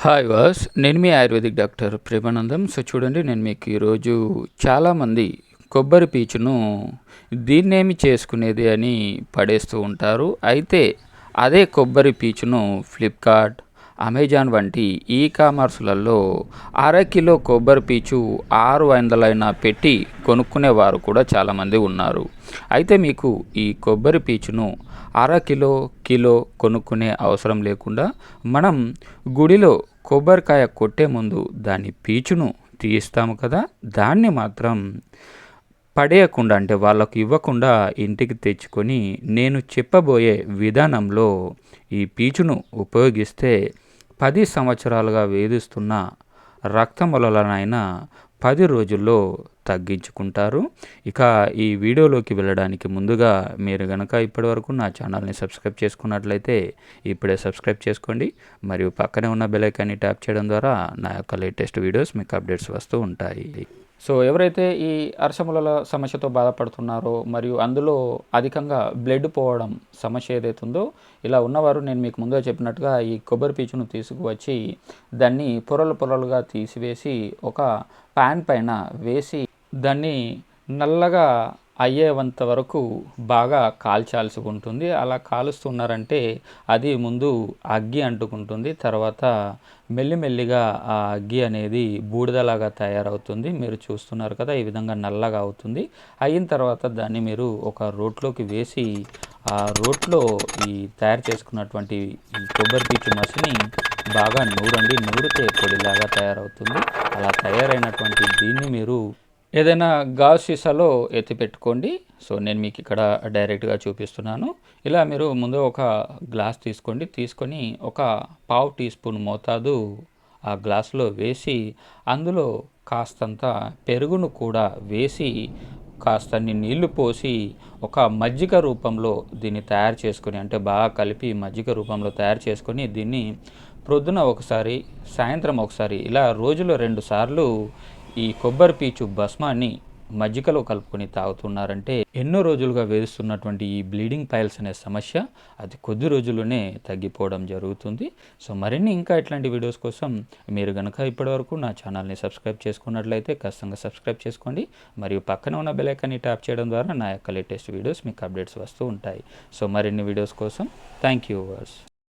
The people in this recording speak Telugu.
హాయ్ వాస్ నేను మీ ఆయుర్వేదిక్ డాక్టర్ ప్రేమానందం. సో చూడండి నేను మీకు ఈరోజు చాలామంది కొబ్బరి పీచును దీన్నేమి చేసుకునేది అని పడేస్తూ ఉంటారు. అయితే అదే కొబ్బరి పీచును ఫ్లిప్కార్ట్ అమెజాన్ వంటి ఈ కామర్స్లలో అరకిలో కొబ్బరి పీచు ఆరు వందలైనా పెట్టి కొనుక్కునే వారు కూడా చాలామంది ఉన్నారు. అయితే మీకు ఈ కొబ్బరి పీచును అరకిలో కిలో కిలో కొనుక్కునే అవసరం లేకుండా మనం గుడిలో కొబ్బరికాయ కొట్టే ముందు దాని పీచును తీస్తాము కదా? దాన్ని మాత్రం పడేయకుండా అంటే వాళ్ళకు ఇవ్వకుండా ఇంటికి తెచ్చుకొని నేను చెప్పబోయే విధానంలో ఈ పీచును ఉపయోగిస్తే పది సంవత్సరాలుగా వేధిస్తున్న రక్తములనైనా పది రోజుల్లో తగ్గించుకుంటారు. ఇక ఈ వీడియోలోకి వెళ్ళడానికి ముందుగా మీరు కనుక ఇప్పటివరకు నా ఛానల్ని సబ్స్క్రైబ్ చేసుకున్నట్లయితే ఇప్పుడే సబ్స్క్రైబ్ చేసుకోండి. మరియు పక్కనే ఉన్న బెలైకాన్ని ట్యాప్ చేయడం ద్వారా నా యొక్క లేటెస్ట్ వీడియోస్ మీకు అప్డేట్స్ వస్తూ ఉంటాయి. సో ఎవరైతే ఈ అర్షముల సమస్యతో బాధపడుతున్నారో మరియు అందులో అధికంగా బ్లడ్ పోవడం సమస్య ఏదైతే ఉందో ఇలా ఉన్నవారు నేను మీకు ముందుగా చెప్పినట్టుగా ఈ కొబ్బరి పీచును తీసుకువచ్చి దాన్ని పొరలు పొరలుగా తీసివేసి ఒక ప్యాన్ పైన వేసి దాన్ని నల్లగా అయ్యేంత వరకు బాగా కాల్చాల్సి ఉంటుంది. అలా కాలుస్తున్నారంటే అది ముందు అగ్గి అంటుకుంటుంది. తర్వాత మెల్లిమెల్లిగా ఆ అగ్గి అనేది బూడిదలాగా తయారవుతుంది. మీరు చూస్తున్నారు కదా ఈ విధంగా నల్లగా అవుతుంది. అయిన తర్వాత దాన్ని మీరు ఒక రోట్లోకి వేసి ఆ రోట్లో ఈ తయారు చేసుకున్నటువంటి ఈ కొబ్బరి పీచు మసిని బాగా నూరండి. నూరితే పొడిలాగా తయారవుతుంది. అలా తయారైనటువంటి దీన్ని మీరు ఏదైనా గాజు సీసాలో ఎత్తి పెట్టుకోండి. సో నేను మీకు ఇక్కడ డైరెక్ట్గా చూపిస్తున్నాను. ఇలా మీరు ముందు ఒక గ్లాస్ తీసుకోండి. తీసుకొని ఒక పావు టీ స్పూన్ మోతాదు ఆ గ్లాసులో వేసి అందులో కాస్తంత పెరుగును కూడా వేసి కాస్తన్ని నీళ్ళు పోసి ఒక మజ్జిగ రూపంలో దీన్ని తయారు చేసుకొని అంటే బాగా కలిపి మజ్జిగ రూపంలో తయారు చేసుకొని దీన్ని ప్రొద్దున ఒకసారి సాయంత్రం ఒకసారి ఇలా రోజులో రెండు సార్లు ఈ కొబ్బరి పీచు భస్మాన్ని మజ్జిగలో కలుపుకొని తాగుతున్నారంటే ఎన్నో రోజులుగా వేధిస్తున్నటువంటి ఈ బ్లీడింగ్ పైల్స్ అనే సమస్య అది కొద్ది రోజుల్లోనే తగ్గిపోవడం జరుగుతుంది. సో మరిన్ని ఇంకా ఇట్లాంటి వీడియోస్ కోసం మీరు కనుక ఇప్పటివరకు నా ఛానల్ని సబ్స్క్రైబ్ చేసుకున్నట్లయితే ఖచ్చితంగా సబ్స్క్రైబ్ చేసుకోండి. మరియు పక్కన ఉన్న బెలైకాన్ని ట్యాప్ చేయడం ద్వారా నా యొక్క లేటెస్ట్ వీడియోస్ మీకు అప్డేట్స్ వస్తూ ఉంటాయి. సో మరిన్ని వీడియోస్ కోసం థ్యాంక్ యూ వర్స్